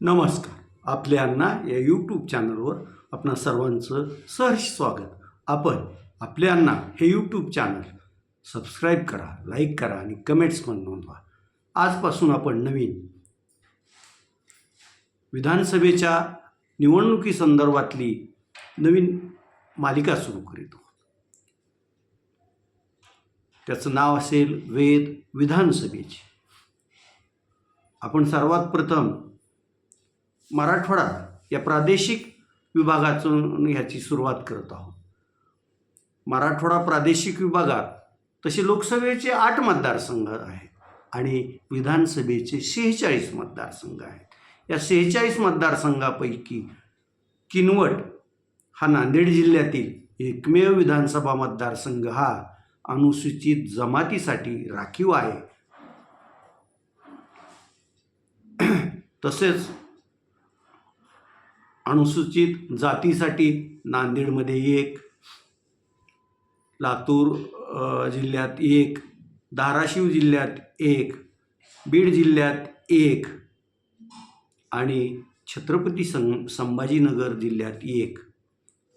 नमस्कार. आपल्यांना या यूट्यूब चॅनलवर आपणा सर्वांचं सहर्ष स्वागत. आपण आपल्यांना हे यूट्यूब चॅनल सबस्क्राईब करा लाईक करा आणि कमेंट्स पण नोंदवा. आजपासून आपण नवीन विधानसभेच्या निवडणुकीसंदर्भातली नवीन मालिका सुरू करीत आहोत. त्याचं नाव असेल वेद विधानसभेची. आपण सर्वात प्रथम मराठवाडा या प्रादेशिक विभागातून ह्याची सुरुवात करत आहोत. मराठवाडा प्रादेशिक विभागात तसे लोकसभेचे आठ मतदारसंघ आहेत आणि विधानसभेचे शेहेचाळीस मतदारसंघ आहेत. या शेहेचाळीस मतदारसंघापैकी किनवट हा नांदेड जिल्ह्यातील एकमेव विधानसभा मतदारसंघ हा अनुसूचित जमातीसाठी राखीव आहे. तसेच अनुसूचित जातीसाठी नांदेडमध्ये एक लातूर जिल्ह्यात एक धाराशिव जिल्ह्यात एक बीड जिल्ह्यात एक आणि छत्रपती सं संभाजीनगर जिल्ह्यात एक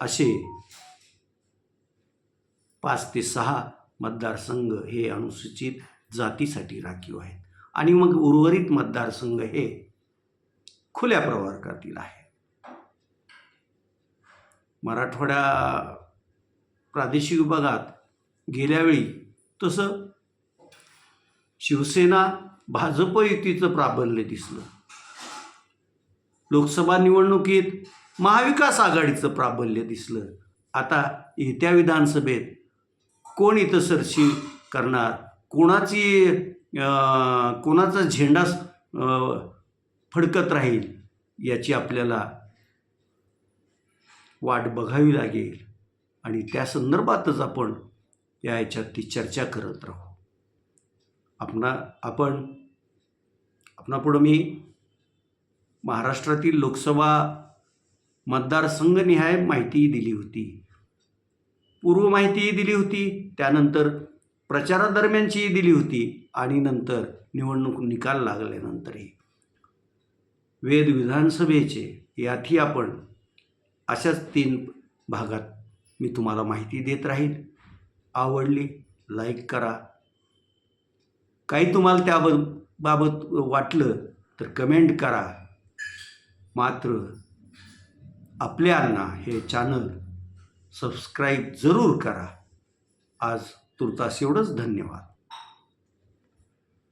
असे पाच ते सहा मतदारसंघ हे अनुसूचित जातीसाठी राखीव आहेत. आणि मग उर्वरित मतदारसंघ हे खुल्या प्रवर्गातील आहे. मराठवाड्या प्रादेशिक विभागात गेल्यावेळी तसं शिवसेना भाजप युतीचं प्राबल्य दिसलं. लोकसभा निवडणुकीत महाविकास आघाडीचं प्राबल्य दिसलं. आता येत्या विधानसभेत कोण इथं सरशी करणार? कोणाची कोणाचा झेंडा फडकत राहील याची आपल्याला वाट बघावी लागेल. आणि त्या संदर्भातच आपण या याच्यात चर्चा करत राहू. आपणा आपण आपणापुढं मी महाराष्ट्रातील लोकसभा मतदारसंघनिहाय माहितीही दिली होती. पूर्व माहितीही दिली होती. त्यानंतर प्रचारादरम्यानचीही दिली होती. आणि नंतर निवडणूक निकाल लागल्यानंतरही. वेद विधानसभेचे यातही आपण अशाच तीन भागात मी तुम्हाला माहिती देत राहील आवडली लाईक करा. काही तुम्हाला त्या बाबत वाटलं तर कमेंट करा. मात्र आपल्यांना हे चॅनल सबस्क्राईब जरूर करा. आज तुर्तास एवढंच. धन्यवाद.